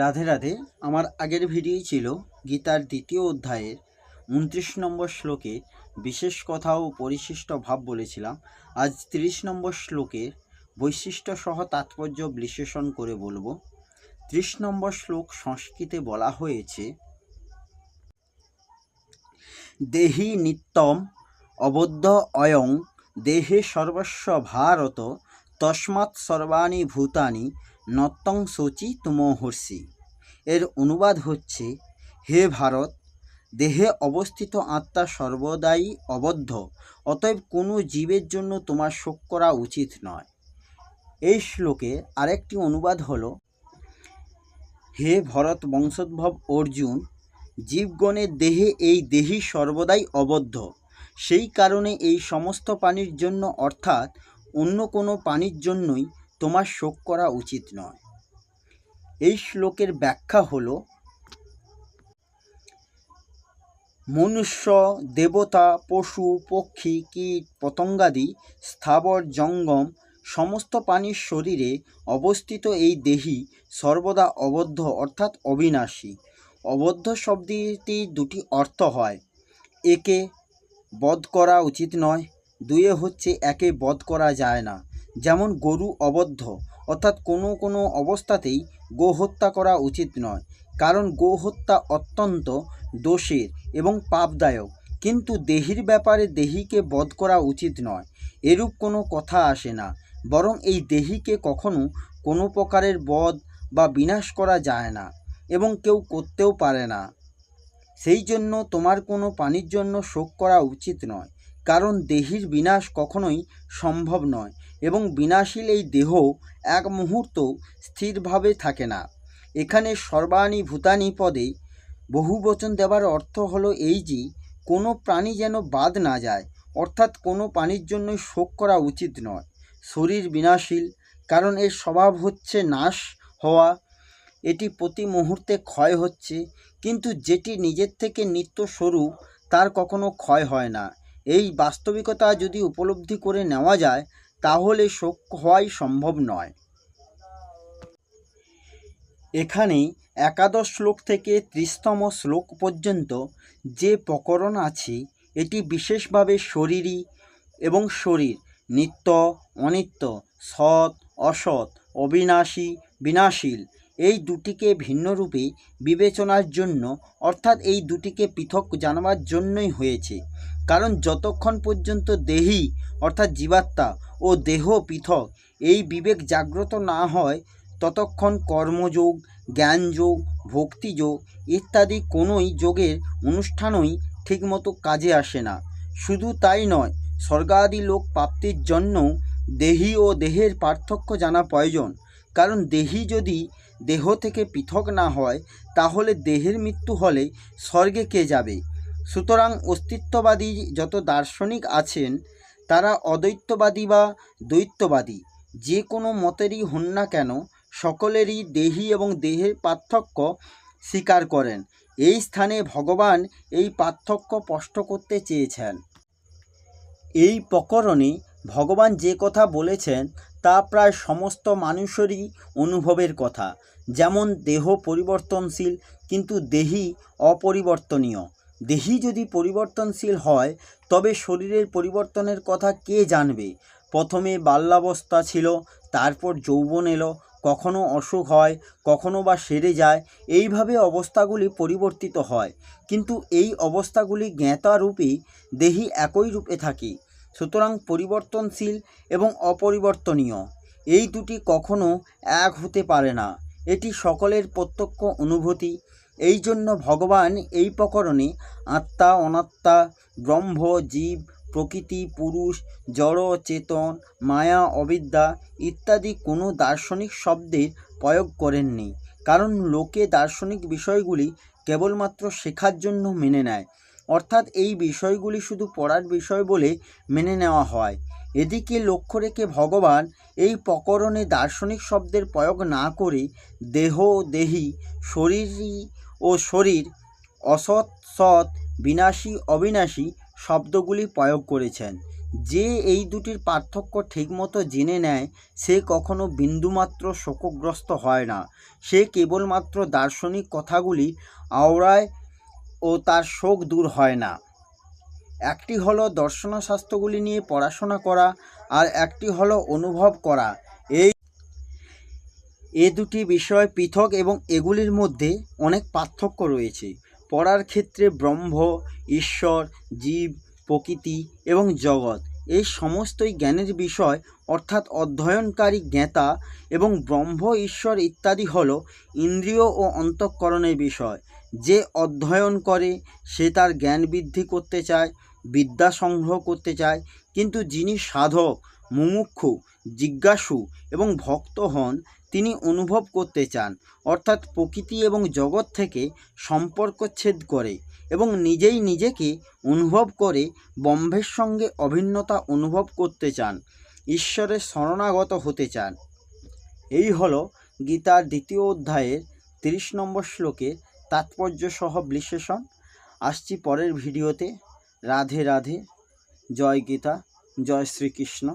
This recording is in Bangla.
রাধে রাধে, আমার আগের ভিডিও ছিল গীতার দ্বিতীয় অধ্যায়ের উনত্রিশ নম্বর শ্লোকে বিশেষ কথা ও পরিশিষ্ট ভাব বলেছিলাম। আজ তিরিশ নম্বর শ্লোকের বৈশিষ্ট্য সহ তাৎপর্য বিশ্লেষণ করে বলব। ত্রিশ নম্বর শ্লোক সংস্কৃতে বলা হয়েছে, দেহি নিত্যম অবদ্ধ অয়ং দেহে সর্বস্ব ভারত তস্মাৎ সর্বাণি ভূতানি নত্যং শচি তুমহর্ষি এর অনুবাদ হচ্ছে, হে ভারত, দেহে অবস্থিত আত্মা সর্বদাই অবদ্ধ, অতএব কোনো জীবের জন্য তোমার শোক করা উচিত নয়। এই শ্লোকে আরেকটি অনুবাদ হলো, হে ভরত বংশোদ্ভব অর্জুন জীবগণের দেহে এই দেহি সর্বদাই অবদ্ধ, সেই কারণে এই সমস্ত প্রাণীর জন্য অর্থাৎ অন্য কোনো প্রাণীর জন্যই তোমার শোক করা উচিত নয়। এই শ্লোকের ব্যাখ্যা হলো, মনুষ্য, দেবতা, পশু, পক্ষী, কীট, পতঙ্গাদি, স্থাবর, জঙ্গম, সমস্ত প্রাণীর শরীরে অবস্থিত এই দেহি সর্বদা অবদ্ধ অর্থাৎ অবিনাশী। অবদ্ধ শব্দটি দুটি অর্থ হয়, একে বধ করা উচিত নয়, দুয়ে হচ্ছে একে বধ করা যায় না। যেমন গরু অবদ্ধ, অর্থাৎ কোনো কোনো অবস্থাতেই গোহত্যা করা উচিত নয়। কারণ গোহত্যা অত্যন্ত দোষের এবং পাপদায়ক, কিন্তু দেহির ব্যাপারে দেহিকে বধ করা উচিত নয়। এরূপ কোনো কথা আসে না, বরং এই দেহিকে কখনো কোনো প্রকারের বধ বা বিনাশ করা যায় না এবং কেউ করতেও পারে না। সেই জন্য তোমার কোনো পানির জন্য শোক করা উচিত নয়। কারণ দেহির বিনাশ কখনোই সম্ভব নয় এবং বিনাশীল এই দেহ এক মুহূর্ত স্থিরভাবে থাকে না। এখানে সর্বাণী ভূতানি পদে বহু বচন দেওয়ার অর্থ হলো এই যে, কোনো প্রাণী যেন বাদ না যায়, অর্থাৎ কোনো প্রাণীর জন্য শোক করা উচিত নয়। শরীর বিনাশীল, কারণ এর স্বভাব হচ্ছে নাশ হওয়া, এটি প্রতি মুহূর্তে ক্ষয় হচ্ছে, কিন্তু যেটি নিজের থেকে নিত্য স্বরূপ, তার কখনো ক্ষয় হয় না। এই বাস্তবিকতা যদি উপলব্ধি করে নেওয়া যায়, তাহলে শোক হওয়াই সম্ভব নয়। এখানে একাদশ শ্লোক থেকে ত্রিশতম শ্লোক পর্যন্ত যে প্রকরণ আছে, এটি বিশেষভাবে শরীরী এবং শরীর, নিত্য, অনিত্য, সৎ, অসৎ, অবিনাশী, বিনাশীল, এই দুটিকে ভিন্ন রূপে বিবেচনার জন্য, অর্থাৎ এই দুটিকে পৃথক জানবার জন্যই হয়েছে। কারণ যতক্ষণ পর্যন্ত দেহি, অর্থাৎ জীবাত্মা ও দেহ পৃথক, এই বিবেক জাগ্রত না হয়, ততক্ষণ কর্মযোগ, জ্ঞানযোগ, ভক্তিযোগ ইত্যাদি কোনোই যোগের অনুষ্ঠানই ঠিকমতো কাজে আসে না। শুধু তাই নয়, স্বর্গাদি লোক প্রাপ্তির জন্য দেহি ও দেহের পার্থক্য জানা প্রয়োজন। কারণ দেহি যদি দেহ থেকে পৃথক না হয়, তাহলে দেহের মৃত্যু হলে স্বর্গে কে যাবে? সুতরাং অস্তিত্ববাদী যত দার্শনিক আছেন, তারা অদ্বৈতবাদী বা দ্বৈতবাদী, যে কোনো মতেরই হন না কেন, সকলেরই দেহি এবং দেহের পার্থক্য স্বীকার করেন। এই স্থানে ভগবান এই পার্থক্য স্পষ্ট করতে চেয়েছেন। এই প্রকরণে ভগবান যে কথা বলেছেন, তা প্রায় সমস্ত মানুষেরই অনুভবের কথা। যেমন দেহ পরিবর্তনশীল, কিন্তু দেহি অপরিবর্তনীয়। দেহি যদি পরিবর্তনশীল হয়, তবে শরীরের পরিবর্তনের কথা কে জানবে? প্রথমে বাল্যাবস্থা ছিল, তারপর যৌবন এলো, কখনো অসুখ হয়, কখনো বা সেরে যায়, এইভাবে অবস্থাগুলি পরিবর্তিত হয়। কিন্তু এই অবস্থাগুলি জ্ঞাতা রূপে দেহি একই রূপে থাকে। সুতরাং পরিবর্তনশীল এবং অপরিবর্তনীয়, এই দুটি কখনো এক হতে পারে না। এটি সকলের প্রত্যক্ষ অনুভূতি এই জন্য ভগবান এই প্রকরণে আত্মা, অনাত্মা, ব্রহ্ম, জীব, প্রকৃতি, পুরুষ, জড়, চেতন, মায়া, অবিদ্যা ইত্যাদি কোনো দার্শনিক শব্দের প্রয়োগ করেননি। কারণ লোকে দার্শনিক বিষয়গুলি কেবলমাত্র শেখার জন্য মেনে নেয়। অর্থাৎ এই বিষয়গুলি শুধু পড়ার বিষয় বলে মেনে নেওয়া হয়। এদিকে লক্ষ্য রেখে ভগবান এই প্রকরণে দার্শনিক শব্দের প্রয়োগ না করে দেহ, দেহি, শরীরী ও শরীর অসৎ সৎ, বিনাশী, অবিনাশী শব্দগুলি প্রয়োগ করেছেন। যে এই দুটির পার্থক্য ঠিকমতো জেনে নেয়, সে কখনো বিন্দুমাত্র শোকগ্রস্ত হয় না। সে কেবলমাত্র দার্শনিক কথাগুলি আওড়ায় ও তার শোক দূর হয় না। একটি হলো দর্শনশাস্ত্রগুলি নিয়ে পড়াশোনা করা আর একটি হলো অনুভব করা। এই এ দুটি বিষয় পৃথক এবং এগুলির মধ্যে অনেক পার্থক্য রয়েছে। পড়ার ক্ষেত্রে ব্রহ্ম, ঈশ্বর, জীব, প্রকৃতি এবং জগৎ। এই সমস্তই জ্ঞানের বিষয়, অর্থাৎ অধ্যয়নকারী জ্ঞাতা এবং ব্রহ্ম, ঈশ্বর ইত্যাদি হল ইন্দ্রিয় ও অন্তঃকরণের বিষয়। যে অধ্যয়ন করে, সে তার জ্ঞান বৃদ্ধি করতে চায়, বিদ্যা সংগ্রহ করতে চায়। কিন্তু যিনি সাধক মুমুক্ষু জিজ্ঞাসু এবং ভক্ত হন তিনি অনুভব করতে চান, অর্থাৎ প্রকৃতি এবং জগৎ থেকে সম্পর্কচ্ছেদ করে এবং নিজেই নিজেকে অনুভব করে ব্রহ্মের সঙ্গে অভিন্নতা অনুভব করতে চান, ঈশ্বরের শরণাগত হতে চান। এই হল গীতার দ্বিতীয় অধ্যায়ের তিরিশ নম্বর শ্লোকে তাৎপর্য সহ বিশ্লেষণ। আসছি পরের ভিডিওতে। রাধে রাধে। জয় গীতা। জয় শ্রীকৃষ্ণ।